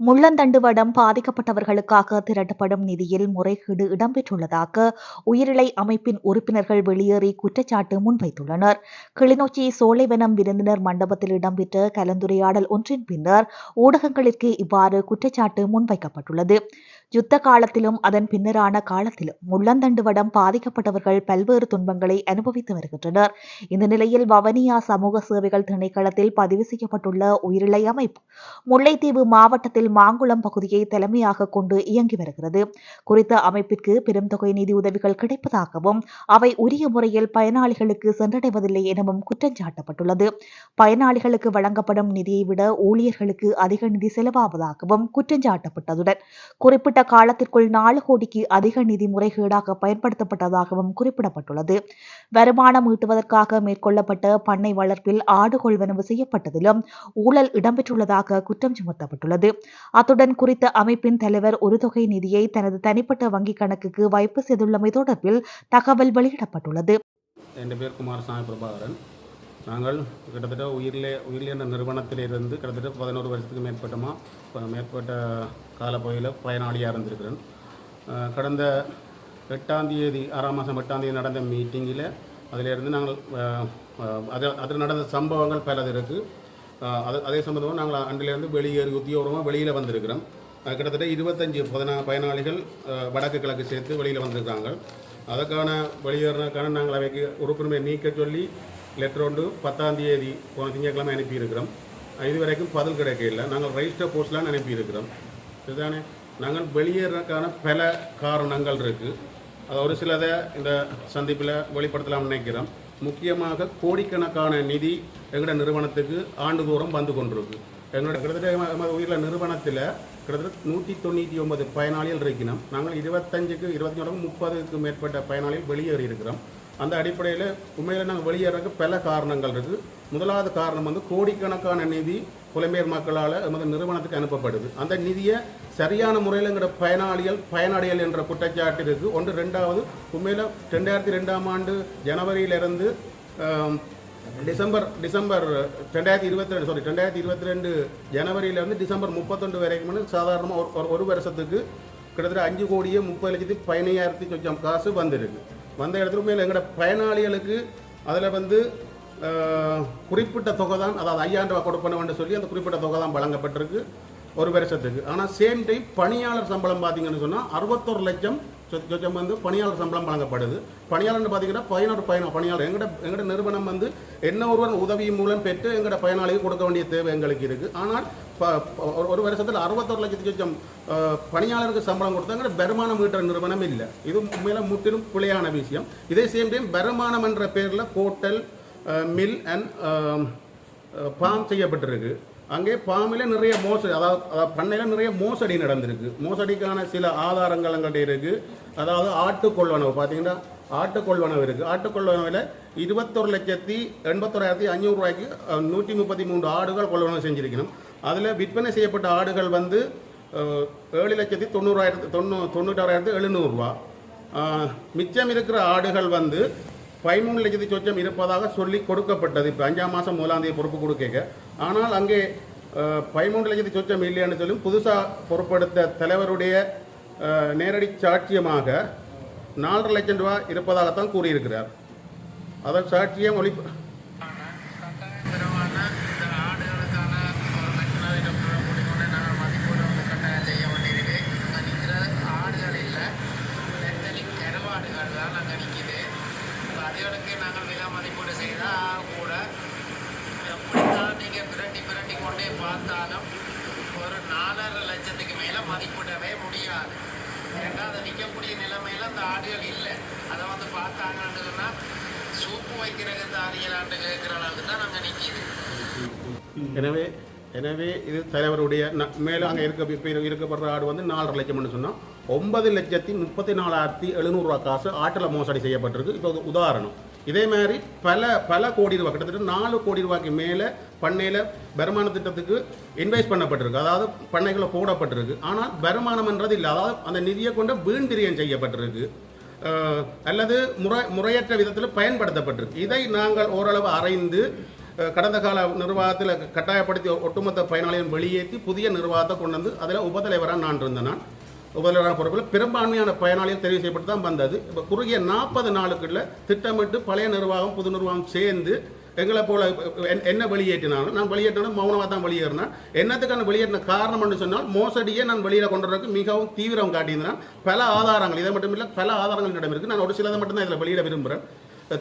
முள்ளந்தண்டுவடம் பாதிக்கப்பட்டவர்களுக்காக திரட்டப்படும் நிதியில் முறைகேடு இடம்பெற்றுள்ளதாக உயிரிழை அமைப்பின் உறுப்பினர்கள் வெளியேறி குற்றச்சாட்டு முன்வைத்துள்ளனர். கிளிநொச்சி சோலைவனம் விருந்தினர் மண்டபத்தில் இடம்பெற்ற கலந்துரையாடல் ஒன்றின் பின்னர் ஊடகங்களுக்கு இவ்வாறு குற்றச்சாட்டு முன்வைக்கப்பட்டுள்ளது. யுத்த காலத்திலும் அதன் பின்னரான காலத்திலும் முள்ளந்தண்டு வடம் பாதிக்கப்பட்டவர்கள் பல்வேறு துன்பங்களை அனுபவித்து வருகின்றனர். இந்த நிலையில் வவனியா சமூக சேவைகள் திணைக்களத்தில் பதிவு செய்யப்பட்டுள்ள உயிரிழை அமைப்பு முல்லைத்தீவு மாவட்டத்தில் மாங்குளம் பகுதியை தலைமையாக கொண்டு இயங்கி வருகிறது. குறித்த அமைப்பிற்கு பெரும் தொகை நிதி உதவிகள் கிடைப்பதாகவும் அவை உரிய முறையில் பயனாளிகளுக்கு சென்றடைவதில்லை எனவும் குற்றம் சாட்டப்பட்டுள்ளது. பயனாளிகளுக்கு வழங்கப்படும் நிதியை விட ஊழியர்களுக்கு அதிக நிதி செலவாவதாகவும் குற்றம் சாட்டப்பட்டதுடன் குறிப்பிட்ட காலத்திற்குள் நாலு கோடிக்கு அதிக நிதி முறைகேடாக பயன்படுத்தப்பட்டதாகவும் குறிப்பிடப்பட்டுள்ளது. வருமானம் ஈட்டுவதற்காக மேற்கொள்ளப்பட்ட பண்ணை வளர்ப்பில் ஆடு கொள்வனவு செய்யப்பட்டதிலும் ஊழல் இடம்பெற்றுள்ளதாக குற்றம் சுமத்தப்பட்டுள்ளது. அத்துடன் குறித்த அமைப்பின் தலைவர் ஒரு தொகை நிதியை தனது தனிப்பட்ட வங்கிக் கணக்குக்கு வைப்பு செய்துள்ளமை தொடர்பில் தகவல் வெளியிடப்பட்டுள்ளது. என் பேர் குமாரசாமி பிரபாகரன். நாங்கள் கிட்டத்தட்ட உயிரிலே உயிரிலே என்ற நிறுவனத்திலிருந்து கிட்டத்தட்ட பதினோரு வருஷத்துக்கு மேற்பட்டமா மேற்பட்ட காலப்பகுதியில் பயனாளியாக இருந்திருக்கிறேன். கடந்த எட்டாம் தேதி ஆறாம் மாதம் எட்டாம் தேதி நடந்த மீட்டிங்கில் அதிலிருந்து நாங்கள் அஹ், அது அதில் நடந்த சம்பவங்கள் பலது இருக்குது அது அதே சம்பந்தமாக நாங்கள் அன்றிலிருந்து வெளியேறி உத்தியோகமாக வெளியில் வந்திருக்கிறோம். கிட்டத்தட்ட இருபத்தஞ்சி பதினா பயனாளிகள் வடக்கு கிழக்கு சேர்த்து வெளியில் வந்திருக்காங்க அதற்கான வெளியேறினதுக்கான நாங்கள் அவைக்கு உறுப்பினரை நீக்க சொல்லி லெட்டர் ஒன்று பத்தாம் தேதி போன திங்கட்கிழமை அனுப்பியிருக்கிறோம். இது வரைக்கும் பதில் கிடைக்கல நாங்கள் ரெஜிஸ்டர் போஸ்ட்லாம் அனுப்பியிருக்கிறோம். இதுதானே? நாங்கள் வெளியேறதுக்கான பல காரணங்கள் இருக்குது அது ஒரு சிலதை இந்த சந்திப்பில் வெளிப்படுத்தலாம்னு நினைக்கிறோம். முக்கியமாக கோடிக்கணக்கான நிதி எங்களோட நிறுவனத்துக்கு ஆண்டுதோறும் வந்து கொண்டிருக்கு. எங்களோட கிட்டத்தட்ட எமது உயிரில் நிறுவனத்தில் கிட்டத்தட்ட நூற்றி தொண்ணூற்றி ஒன்பது பயனாளிகள் இருக்கணும் நாங்கள் இருபத்தஞ்சுக்கு இருபத்தி முப்பதுக்கு மேற்பட்ட பயனாளிகள் வெளியேறி இருக்கிறோம் அந்த அடிப்படையில் உண்மையில் நாங்கள் வெளியேறதுக்கு பல காரணங்கள் இருக்குது முதலாவது காரணம் வந்து கோடிக்கணக்கான நிதி புலம்பெயர் மக்களால் நமது நிறுவனத்துக்கு அனுப்பப்படுது. அந்த நிதியை சரியான முறையில்ங்கிற பயனாளிகள் பயனடையல் என்ற குற்றச்சாட்டு இருக்குது ஒன்று ரெண்டாவது உண்மையில் ரெண்டாயிரத்தி ரெண்டாம் ஆண்டு ஜனவரியிலிருந்து டிசம்பர் டிசம்பர் ரெண்டாயிரத்தி இருபத்தி ரெண்டு சாரி ரெண்டாயிரத்தி இருபத்தி ரெண்டு ஜனவரியிலேருந்து டிசம்பர் முப்பத்தொண்டு வரைக்கும் சாதாரணமாக ஒரு ஒரு- வருஷத்துக்கு கிட்டத்தட்ட அஞ்சு கோடியே முப்பது லட்சத்தி பதினையாயிரத்தி கொஞ்சம் காசு வந்திருக்கு. வந்த இடத்துல மேலே எங்களோட பயனாளிகளுக்கு அதில் வந்து குறிப்பிட்ட தொகை தான் அதாவது ஐயாயிரம் ரூபா கொடுப்பணும் சொல்லி அந்த குறிப்பிட்ட தொகை தான் வழங்கப்பட்டிருக்கு ஒரு வருஷத்துக்கு. ஆனால் சேம் டைம் பணியாளர் சம்பளம் பார்த்தீங்கன்னு சொன்னால் அறுபத்தொரு லட்சம் சொச்சம் வந்து பணியாளர் சம்பளம் வழங்கப்படுது. பணியாளர்னு பார்த்தீங்கன்னா பதினோரு பயணம் பணியாளர். எங்கட எங்கட நிறுவனம் வந்து என்ன ஒருவன் உதவி மூலம் பெற்று எங்கட பயனாளிக்கு கொடுக்க வேண்டிய தேவை எங்களுக்கு இருக்குது ஆனால் ஒரு- ஒரு வருஷத்தில் அறுபத்தொரு லட்சத்துக்கு லட்சம் பணியாளருக்கு சம்பளம் கொடுத்தாங்க வருமானம் ஈட்டுற நிறுவனம் இல்லை. இது உண்மையில் முற்றிலும் பிழையான விஷயம். இதே சேம் டைம் வருமானம் என்ற பேரில் ஹோட்டல் மில் அண்ட் பாம் செய்யப்பட்டிருக்கு. அங்கே பாமில் நிறைய மோசடி அதாவது அதாவது பண்ணையில் நிறைய மோசடி நடந்திருக்கு. மோசடிக்கான சில ஆதாரங்கள் எங்கள்கிட்ட இருக்குது அதாவது ஆட்டு கொள்வனவு பார்த்தீங்கன்னா ஆட்டு கொள்வனவு இருக்குது ஆட்டு கொள்வனவில் இருபத்தொரு லட்சத்தி எண்பத்தொராயிரத்தி அஞ்சூறுரூவாய்க்கு நூற்றி முப்பத்தி மூன்று ஆடுகள் கொள்வனவு செஞ்சுருக்கணும். அதில் விற்பனை செய்யப்பட்ட ஆடுகள் வந்து ஏழு லட்சத்தி தொண்ணூறாயிரத்து தொண்ணூ தொண்ணூറ്റാறாயிரத்து எழுநூறுரூவா மிச்சம் இருக்கிற ஆடுகள் வந்து பதிமூணு லட்சத்தி சொச்சம் இருப்பதாக சொல்லி கொடுக்கப்பட்டது. இப்போ அஞ்சாம் மாதம் மூலாம் தேதி பொறுப்பு கொடுக்க ஆனால் அங்கே பதிமூணு பதிமூன்று லட்சத்தி சொச்சம் இல்லைன்னு சொல்லும் புதுசாக பொறுப்படுத்த தலைவருடைய நேரடி சாட்சியமாக நாலரை லட்சம் ரூபா இருப்பதாகத்தான் கூறியிருக்கிறார். அதன் சாட்சியம் ஒளி கட்டாயத்தரமான இந்த ஆடுகளுக்கான ஒரு மெட்டனாவிடம் கூட்டிக்கொண்டு நாங்கள் மதிப்பீடு வந்து கட்டாயம் செய்ய வேண்டியிருக்கு இங்கே நிற்கிற ஆடுகள் இல்லை நெத்தலி கருவாடுகள் தான் நாங்கள் நிற்கிது இப்போ அதுகளுக்கு நாங்கள் விலை மதிப்பீடு செய்தால் கூட எப்படித்தான் நீங்கள் பிரட்டி பிரட்டி கொண்டே பார்த்தாலும் ஒரு நாலரை லட்சத்துக்கு மேலே மதிப்பிடவே முடியாது. ஏன்னா அதை நிற்கக்கூடிய நிலைமையில் அந்த ஆடுகள் இல்லை. அதை வந்து பார்த்தாங்கன்னு சூப்பு வைக்கிறதுக்கு அறியலாண்டு கேட்குற அளவுக்கு தான் நாங்கள் நிற்கிது எனவே எனவே இது தலைவருடைய ந- மேல அங்கே இருக்க இப்போ இருக்கப்படுற ஆடு வந்து நாலரை லட்சம்னு சொன்னால் ஒன்பது லட்சத்தி முப்பத்தி நாலாயிரத்தி எழுநூறுவா காசு ஆட்டில் மோசடி செய்யப்பட்டிருக்கு. இப்போ உதாரணம். இதே மாதிரி பல பல கோடி ரூபா கிட்டத்தட்ட நாலு கோடி ரூபாய்க்கு மேலே பண்ணையில் வருமான திட்டத்துக்கு இன்வைஸ் பண்ணப்பட்டிருக்கு. அதாவது பண்ணைகளை போடப்பட்டிருக்கு. ஆனால் வருமானம்ன்றது இல்லை. அதாவது அந்த நிதியை கொண்டு வீண்பிரியம் செய்யப்பட்டிருக்கு. அல்லது முறை முறையற்ற விதத்தில் பயன்படுத்தப்பட்டிருக்கு. இதை நாங்கள் ஓரளவு அறைந்து கடந்த கால நிர்வாகத்தில் கட்டாயப்படுத்தி ஒட்டுமொத்த பயனாளிகள் வெளியேற்றி புதிய நிர்வாகத்தை கொண்டு வந்து அதில் உபதலைவராக நான் இருந்தேன் நான். உபதலைவராக பொறுப்பில் பெரும்பான்மையான பயனாளிகள் தெரிவு செய்யப்பட்டு தான் வந்தது. இப்போ குறுகிய நாற்பது நாளுக்குள்ள திட்டமிட்டு பழைய நிர்வாகம் புது நிர்வாகம் சேர்ந்து எங்களை போல என்ன வெளியேற்றினாலும் நான் வெளியேற்றினா மௌனமாக தான் வெளியேறினேன். என்னத்துக்கான வெளியேற்றின காரணம் என்று சொன்னால் மோசடியே நான் வெளியில் கொண்டு வரதுக்கு மிகவும் தீவிரம் காட்டியிருந்தேன். பல ஆதாரங்கள் இதை மட்டும் இல்லை பல ஆதாரங்கள் என்னிடம் இருக்குது நான் ஒரு சிலதை மட்டும் தான் இதில் வெளியிட விரும்புகிறேன்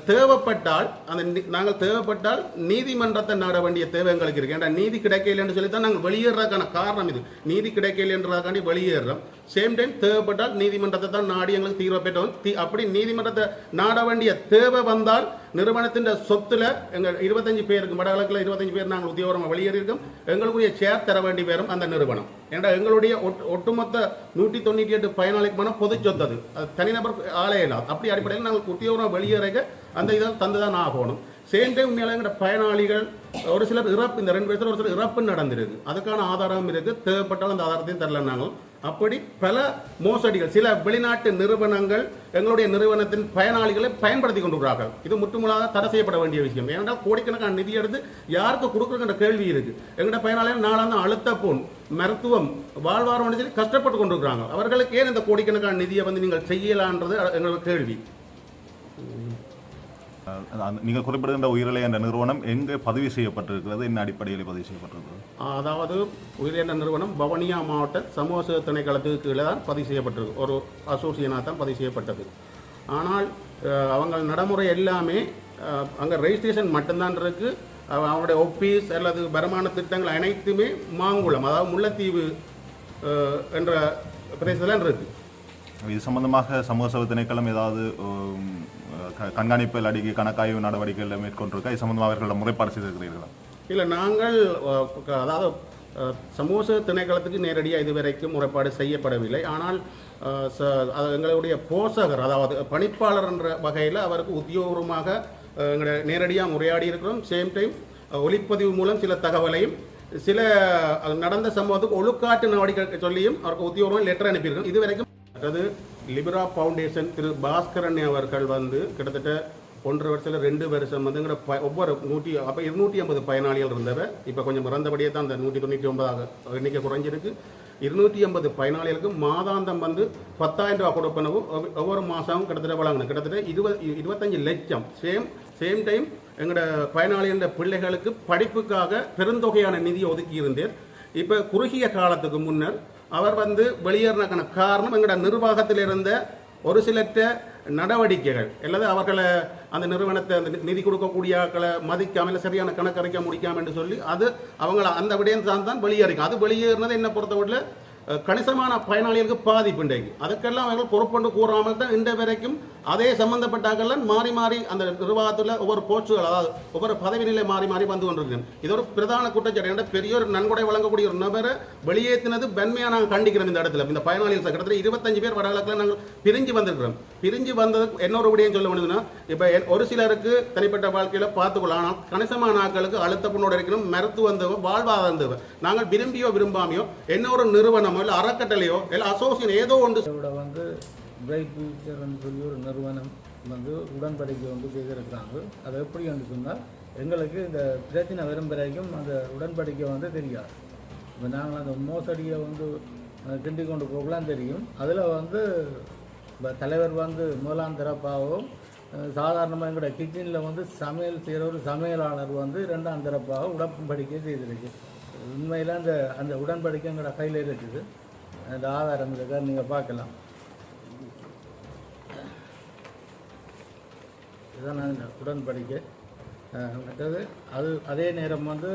தேவைப்பட்டால் அந்த நாங்கள் தேவைப்பட்டால் நீதிமன்றத்தை நாட வேண்டிய தேவை எங்களுக்கு இருக்கு. ஏன்னா நீதி கிடைக்கலன்னு சொல்லி தான் நாங்கள் வெளியேறதுக்கான காரணம் இது. நீதி கிடைக்கலன்றதுக்காண்டி வெளியேறுறோம் சேம் டைம் தேவைப்பட்டால் நீதிமன்றத்தை தான் நாடி எங்களுக்கு தீர்வு பெற்றோம். தீ- அப்படி நீதிமன்றத்தை நாட வேண்டிய தேவை வந்தால் நிறுவனத்தின் சொத்துல எங்க இருபத்தஞ்சு பேருக்கு வடகிழக்கில் இருபத்தஞ்சு பேர் நாங்கள் உத்தியோகமாக வெளியேறியிருக்கோம். எங்களுக்குரிய சேர் தர வேண்டி பேரும் அந்த நிறுவனம். ஏன்னா எங்களுடைய ஒட்டுமொத்த நூற்றி தொண்ணூற்றி எட்டு பயனாளிக்கு பணம் பொது சொத்தது அது. தனிநபர் ஆளே அப்படி அடிப்படையில் நாங்கள் உத்தியோகம் வெளியேறக அந்த இதை தந்து தான் ஆகணும் சேர்ந்தே உண்மையில எங்கட பயனாளிகள் ஒரு சிலர் இறப்பு இந்த ரெண்டு பேர்த்துல ஒரு சிலர் இறப்பு நடந்திருக்கு. அதுக்கான ஆதாரம் இருக்குது தேவைப்பட்டாலும் அந்த ஆதாரத்தையும் தரல நாங்கள் அப்படி பல மோசடிகள் சில வெளிநாட்டு நிறுவனங்கள் எங்களுடைய நிறுவனத்தின் பயனாளிகளை பயன்படுத்தி கொண்டுள்ளார்கள் இது முற்றுமுழாக தடை செய்யப்பட வேண்டிய விஷயம். ஏனென்றால் கோடிக்கணக்கான நிதி எடுத்து யாருக்கு கொடுக்குறங்கிற கேள்வி இருக்கு. எங்கள்கிட்ட பயனாளிகள் நாளாந்த அழுத்த போன் மருத்துவம் வாழ்வாரம் சொல்லி கஷ்டப்பட்டு கொண்டிருக்கிறாங்க. அவர்களுக்கு ஏன் இந்த கோடிக்கணக்கான நிதியை வந்து நீங்கள் செய்யலான்றது எங்களோட கேள்வி. நீங்கள் குறிப்பிடுகின்ற உயிரிழை என்ற நிறுவனம் எங்கே பதிவு செய்யப்பட்டிருக்கிறது? என்ன அடிப்படையில் பதிவு செய்யப்பட்டிருக்கிறது? அதாவது உயிரிழந்த நிறுவனம் பவனியா மாவட்ட சமூக திணைக்களத்துக்கு கீழே தான் பதிவு செய்யப்பட்டிருக்கு. ஒரு அசோசியனாக தான் பதிவு செய்யப்பட்டது. ஆனால் அவங்க நடைமுறை எல்லாமே அங்கே ரெஜிஸ்ட்ரேஷன் மட்டும்தான் இருக்கு. அவ- அவங்களுடைய ஒப்பீஸ் அல்லது வருமான திட்டங்கள் அனைத்துமே மாங்குளம் அதாவது முல்லைத்தீவு என்ற பிரதேசத்தில் இருக்கு. இது சம்பந்தமாக சமூக சேவை திணைக்களம் ஏதாவது கண்காணிப்பு இல்லாடி கணக்காய்வு நடவடிக்கைகளை மேற்கொண்டிருக்கா இது சம்பந்தமாக அவர்களிடம் முறைப்பாடு செய்திருக்கிறீர்களா? இல்லை நாங்கள் அதாவது சமூக திணைக்களத்துக்கு நேரடியாக இதுவரைக்கும் முறைப்பாடு செய்யப்படவில்லை. ஆனால் ச- எங்களுடைய போஷகர் அதாவது பணிப்பாளர் என்ற வகையில் அவருக்கு உத்தியோகபூர்வமாக எங்களை நேரடியாக முறையாடி இருக்கிறோம். சேம் டைம் ஒளிப்பதிவு மூலம் சில தகவலையும் சில நடந்த சம்பவத்துக்கு ஒழுக்காட்டு நடவடிக்கை சொல்லியும் அவருக்கு உத்தியோகம் லெட்டர் அனுப்பியிருக்கோம். இதுவரைக்கும் அதாவது லிபரா ஃபவுண்டேஷன் திரு பாஸ்கரன் அவர்கள் வந்து கிட்டத்தட்ட ஒன்றரை வருஷத்தில் ரெண்டு வருஷம் வந்து எங்களோட ப- ஒவ்வொரு நூற்றி அப்போ இருநூற்றி ஐம்பது பயனாளிகள் இருந்தவர். இப்போ கொஞ்சம் இறந்தபடியே தான் அந்த நூற்றி தொண்ணூற்றி ஒன்பதாக எண்ணிக்கை குறைஞ்சிருக்கு. இருநூற்றி ஐம்பது பயனாளிகளுக்கு மாதாந்தம் வந்து பத்தாயிரம் ரூபா கொடுப்பனவும் ஒவ்வொ- ஒவ்வொரு மாதமும் கிட்டத்தட்ட வழங்கணும். கிட்டத்தட்ட இருபது இருபத்தஞ்சு லட்சம். சேம் சேம் டைம் எங்களோட பயனாளிகள பிள்ளைகளுக்கு படிப்புக்காக பெருந்தொகையான நிதியை ஒதுக்கி இருந்தேன் இப்போ குறுகிய காலத்துக்கு முன்னர் அவர் வந்து வெளியேறினக்கான காரணம் எங்களோட நிர்வாகத்தில் இருந்த ஒரு சிலற்ற நடவடிக்கைகள். அல்லது அவர்களை அந்த நிறுவனத்தை அந்த நிதி கொடுக்கக்கூடிய ஆக்களை மதிக்காமல் சரியான கணக்கறிக்க முடிக்காம என்று சொல்லி அது அவங்கள அந்த விடயம் தான் தான் வெளியேறிக்கும் அது வெளியேறினது என்ன பொறுத்தவரையில் கணிசமான பயனாளிகளுக்கு பாதிப்பு இன்றைக்கு அதுக்கெல்லாம் அவர்கள் பொறுப்பொண்டு கூறாமல் தான் இன்றைய வரைக்கும் அதே சம்பந்தப்பட்டாக்கெல்லாம் மாறி மாறி அந்த நிர்வாகத்தில் ஒவ்வொரு போஸ்டுகள் அதாவது ஒவ்வொரு பதவி நிலை மாறி மாறி வந்து கொண்டிருக்கிறேன் இது ஒரு பிரதான குற்றச்சாட்டு. ஏன்னா பெரிய ஒரு நன்கொடை வழங்கக்கூடிய ஒரு நபரை வெளியேற்றினது பெண்மையாக நாங்கள் கண்டிக்கிறோம் இந்த இடத்துல இந்த பயனாளிகள் கிட்டத்தட்ட இருபத்தஞ்சு பேர் வடகிழக்கில் நாங்கள் பிரிஞ்சு வந்திருக்கிறோம். பிரிஞ்சு வந்தது என்னொரு விடயம் சொல்ல வேண்டியதுன்னா இப்போ ஒரு சிலருக்கு தனிப்பட்ட வாழ்க்கையில் பார்த்துக்கொள்ளலாம். ஆனால் கணிசமான ஆட்களுக்கு அழுத்த புண்ணோடு இருக்கணும் மருத்துவ வந்தவன் வாழ்வாக இருந்தவன் நாங்கள் விரும்பியோ விரும்பாமையோ என்ன ஒரு நிறுவனமோ இல்லை அறக்கட்டளையோ இல்லை அசோசியேஷன் ஏதோ ஒன்று வந்து பிரைட் ஃபியூச்சர்னு சொல்லி ஒரு நிறுவனம் வந்து உடன்படிக்கை வந்து செய்திருக்கிறாங்க. அது எப்படி என்று சொன்னால் எங்களுக்கு இந்த பிரச்சனை வரும் வரைக்கும் அந்த உடன்படிக்கை வந்து தெரியாது. இப்போ நாங்கள் அந்த மோசடியை வந்து அஹ், கிண்டி கொண்டு போகலாம் தெரியும். அதில் வந்து இப்போ தலைவர் வந்து முதலாந்திரப்பாகவும் சாதாரணமாக எங்களோட கிச்சனில் வந்து சமையல் செய்கிற ஒரு சமையலாளர் வந்து ரெண்டாம் தரப்பாக உடன்படிக்கை செய்திருக்கு. உண்மையில் அந்த அந்த உடன்படிக்கை எங்களோட கையில் இருக்குது. அந்த ஆதாரம் இருக்கா நீங்கள் பார்க்கலாம். இதுதான் நான் இந்த உடன்படிக்கை. மற்றது அது அதே நேரம் வந்து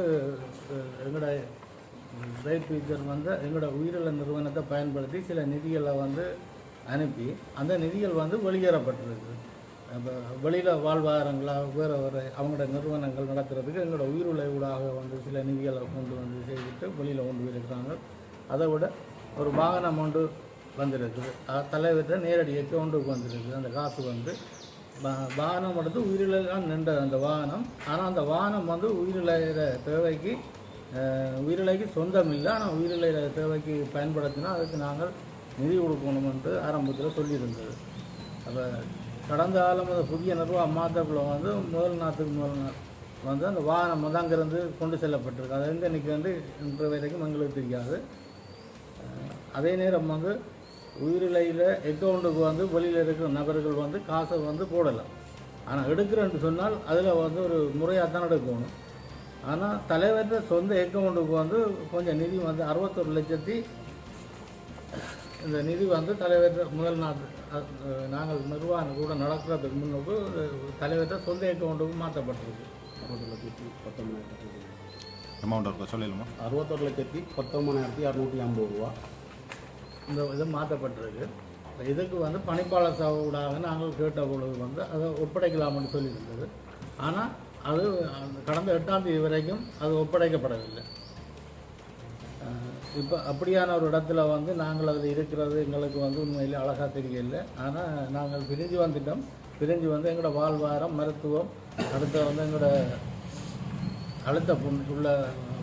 எங்களோட பிரைட் ஃபியூச்சர் வந்து எங்களோட உயிரிழந்த நிறுவனத்தை பயன்படுத்தி சில நிதிகளை வந்து அனுப்பி அந்த நிதிகள் வந்து வெளியேறப்பட்டிருக்கு அப்போ வெளியில் வாழ்வாதாரங்களாக வேறு வேறு அவங்களோட நிறுவனங்கள் நடத்துறதுக்கு எங்களோட உயிருளைவுடாக வந்து சில நிதிகளை கொண்டு வந்து செய்துட்டு வெளியில் கொண்டு போயிருக்கிறாங்க. அதை விட ஒரு வாகனம் ஒன்று வந்திருக்குது. தலைவர்கிட்ட நேரடி அக்கௌண்ட்டுக்கு வந்திருக்குது. அந்த காசு வந்து வாகனம் உயிரிழ தான் நின்றது அந்த வாகனம் ஆனால் அந்த வாகனம் வந்து உயிரிழகிற தேவைக்கு உயிரிழைக்கு சொந்தம் இல்லை ஆனால் உயிரிழகிற தேவைக்கு பயன்படுத்தினா அதுக்கு நாங்கள் நிதி கொடுக்கணும் என்று ஆரம்பத்தில் சொல்லியிருந்தது. அப்போ கடந்த காலம் அந்த புதிய நிர்வாகம் மாற்றக்குள்ள வந்து முதல் நாட்டுக்கு முதல் நாள் வந்து அந்த வாகனம் வந்து அங்கேருந்து கொண்டு செல்லப்பட்டிருக்கு. அது எங்கே நிற்கிறது இன்று வரைக்கும் எங்களுக்கு தெரியாது. அதே நேரம் வந்து உயிரிழையில் அக்கௌண்ட்டுக்கு வந்து வெளியில் இருக்கிற நபர்கள் வந்து காசை வந்து போடலாம் ஆனால் எடுக்கிறேன்னு சொன்னால் அதில் வந்து ஒரு முறையாக தான் எடுக்கணும். ஆனால் தலைவர்கிட்ட சொந்த அக்கௌண்ட்டுக்கு வந்து கொஞ்சம் நிதி வந்து அறுபத்தொரு லட்சத்தி இந்த நிதி வந்து தலைவர் முதல் நாள் நாங்கள் நிர்வாகம் கூட நடக்கிறதுக்கு முன்னுக்கு தலைவர்கிட்ட சொந்த அக்கௌண்ட்டுக்கு மாற்றப்பட்டிருக்கு. அறுபது லட்சத்தி பத்தொம்பதாயிரத்தி அமௌண்ட் இருக்கா? சொல்லிடலாமா? அறுபத்தொரு லட்சத்தி பத்தொம்பதாயிரத்தி இரநூத்தி ஐம்பது ரூபா. இந்த இது மாற்றப்பட்டிருக்கு. இதுக்கு வந்து பணிப்பாளர் சாவுடாக நாங்கள் கேட்ட பொழுது வந்து அதை ஒப்படைக்கலாம்னு சொல்லியிருந்தது. ஆனால் அது கடந்த எட்டாம் தேதி வரைக்கும் அது ஒப்படைக்கப்படவில்லை. இப்போ அப்படியான ஒரு இடத்துல வந்து நாங்கள் அதில் இருக்கிறது எங்களுக்கு வந்து உண்மையில் அழகாக தெரியல ஆனால் நாங்கள் பிரிஞ்சு வந்துட்டோம். பிரிஞ்சு வந்து எங்களோட வாழ்வாரம் மருத்துவம் அடுத்து வந்து எங்களோட அழுத்த உள்ள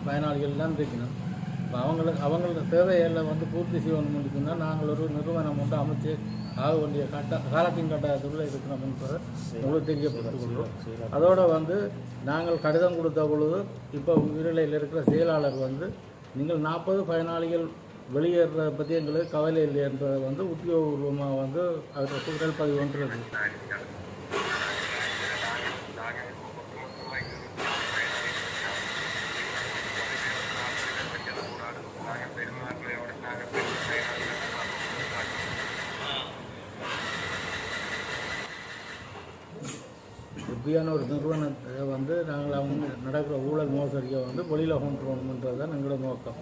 பயனாளிகள்லாம் இருக்கணும் இப்போ அவங்களுக்கு அவங்களோட தேவைகளை வந்து பூர்த்தி செய்யணும் சொன்னால் நாங்கள் ஒரு நிறுவனம் வந்து அமைச்சு ஆக வேண்டிய கட்ட காலத்தின் கட்டாயத்தில் இருக்கிறோம் என்பதை உங்களுக்கு தெரியப்படுத்திக் கொள்கிறோம். அதோட வந்து நாங்கள் கடிதம் கொடுத்த பொழுது இப்போ உயிரிழையில் இருக்கிற செயலாளர் வந்து நீங்கள் நாற்பது பயனாளிகள் வெளியேறதை பற்றி எங்களுக்கு கவலை இல்லை என்பதை வந்து உத்தியோகபூர்வமாக வந்து அதில் குரல் பதிவு ஒன்று இருக்குது ஒரு நிறுவனத்தை வந்து நாங்கள் அவங்க நடக்கிற ஊழல் மோசடியை வந்து வெளியில் கொண்டு வரணுன்றது தான் எங்களோட நோக்கம்.